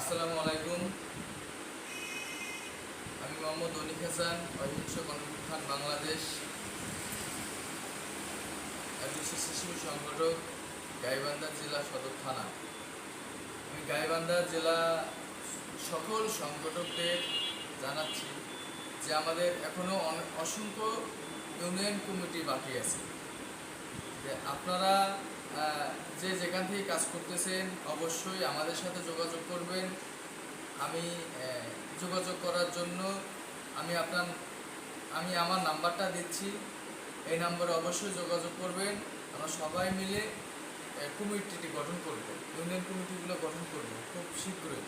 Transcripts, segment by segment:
আসসালামু আলাইকুম। আমি মোহাম্মদ অনিক হাসান অহিংস গণপ্রধান বাংলাদেশ। একজন শিশু সংগঠক, গাইবান্ধা জেলা সদর থানা। আমি গাইবান্ধা জেলা সকল সংগঠকদের জানাচ্ছি যে আমাদের এখনও অসংখ্য ইউনিয়ন কমিটি বাকি আছে। যে আপনারা যে যেখান থেকে কাজ করতেছেন, অবশ্যই আমাদের সাথে যোগাযোগ করবেন। আমি যোগাযোগ করার জন্য আমি আপনার, আমি আমার নাম্বারটা দিচ্ছি। এই নাম্বারে অবশ্যই যোগাযোগ করবেন। আমরা সবাই মিলে কমিটিটি গঠন করব। ইউনিয়ন কমিটিগুলো গঠন করব খুব শীঘ্রই।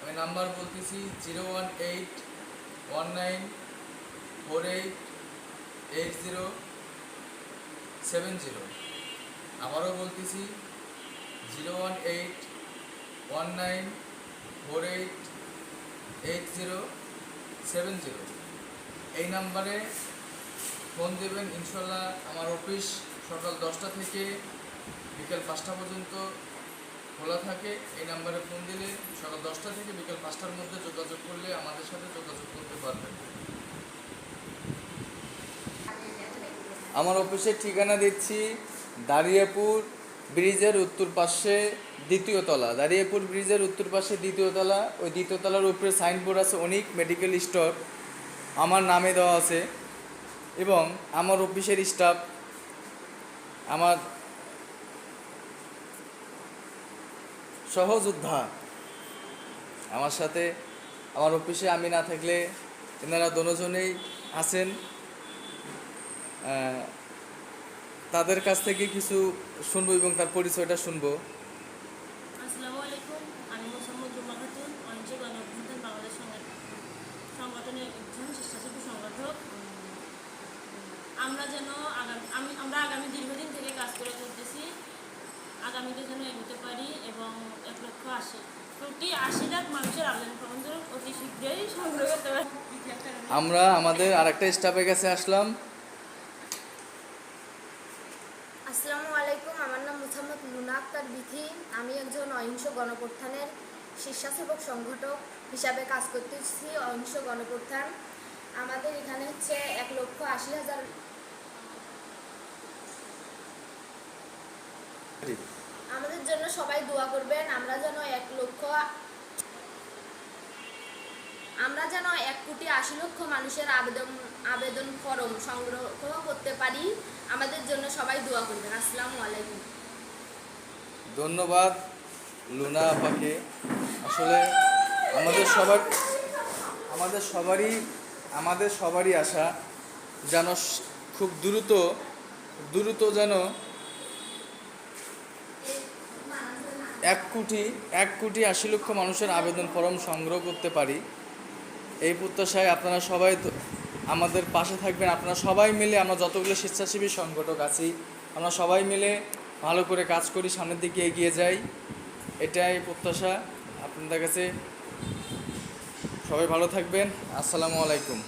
আমি নাম্বার বলতেছি zero one eight one nine four eight eight zero seven zero. আবারও বলতেছি, zero one eight one nine four eight eight zero seven zero. এই নাম্বারে ফোন দেবেন, ইনশাল্লাহ আমার অফিস সকাল দশটা থেকে বিকেল পাঁচটা পর্যন্ত খোলা থাকে। এই নাম্বারে ফোন দিলে সকাল দশটা থেকে বিকেল পাঁচটার মধ্যে যোগাযোগ করলে আমাদের সাথে যোগাযোগ করতে পারবেন। আমার অফিসের ঠিকানা দিচ্ছি দাঁড়িয়াপুর ব্রিজের উত্তর পাশে দ্বিতীয় তলা। দাঁড়িয়াপুর ব্রিজের উত্তর পাশে দ্বিতীয় তলা। ওই দ্বিতীয় তলার উপরে সাইনবোর্ড আছে, অনেক মেডিকেল স্টোর। আমার নামে দেওয়া আছে এবং আমার অফিসের স্টাফ, আমার সহযোদ্ধা। আমার সাথে, আমার অফিসে আমি না থাকলে এনারা দোনোজনেই আছেন। তাদের কাছ থেকে কিছু শুনব এবং তার পরিচয়টা শুনব। আসসালামু আলাইকুম আমি মোসাম্মদ রুমা খাতুন অঞ্চ গণঅভ্যুত্থান বাংলাদেশ সংগঠন সংগঠনের একজন স্বেচ্ছাসেবী সংগঠক। আমরা যেন আগামী আমি আমরা আগামী দীর্ঘদিন থেকে কাজ করে চলতেছি। আগামীতে যেন এগোতে পারি এবং এক লক্ষ আশি কোটি আশি লাখ মানুষের আবেদন ফর্ম অতি শীঘ্রই সংগ্রহ করতে পারি। আমরা আমাদের আরেকটা স্টাফের কাছে আসলাম আসসালামু আলাইকুম আমার নাম মুসাম্মদ আক্তার বিথি আমি একজন অহিংস গণপ্রত্থানের স্বেচ্ছাসেবক সংগঠক হিসাবে কাজ করতেছি, অহিংস গণপ্রত্থান আমাদের এখানে হচ্ছে এক লক্ষ আশি হাজার আমাদের জন্য সবাই দোয়া করবেন, আমরা যেন এক লক্ষ আমরা যেন এক কোটি আশি লক্ষ মানুষের আবেদন আবেদন ফরম সংগ্রহ করতে পারি। আমাদের জন্য সবাই দোয়া করবেন। আসসালামু আলাইকুম। ধন্যবাদ, লুনা, আপাকে। আসলে আমাদের সবার, আমাদের সবারই আমাদের সবারই আশা যেন খুব দ্রুত দ্রুত যেন এক কোটি এক কোটি আশি লক্ষ মানুষের আবেদন ফর্ম সংগ্রহ করতে পারি। এই প্রত্যাশায় আপনারা সবাই আমাদের পাশে থাকবেন। আপনারা সবাই মিলে আমরা যতগুলো স্বেচ্ছাসেবী সংগঠক আছি, আমরা সবাই মিলে ভালো করে কাজ করি, সামনের দিকে এগিয়ে যাই। এটাই প্রত্যাশা। আপনাদের কাছে সবাই ভালো থাকবেন। আসসালামু আলাইকুম।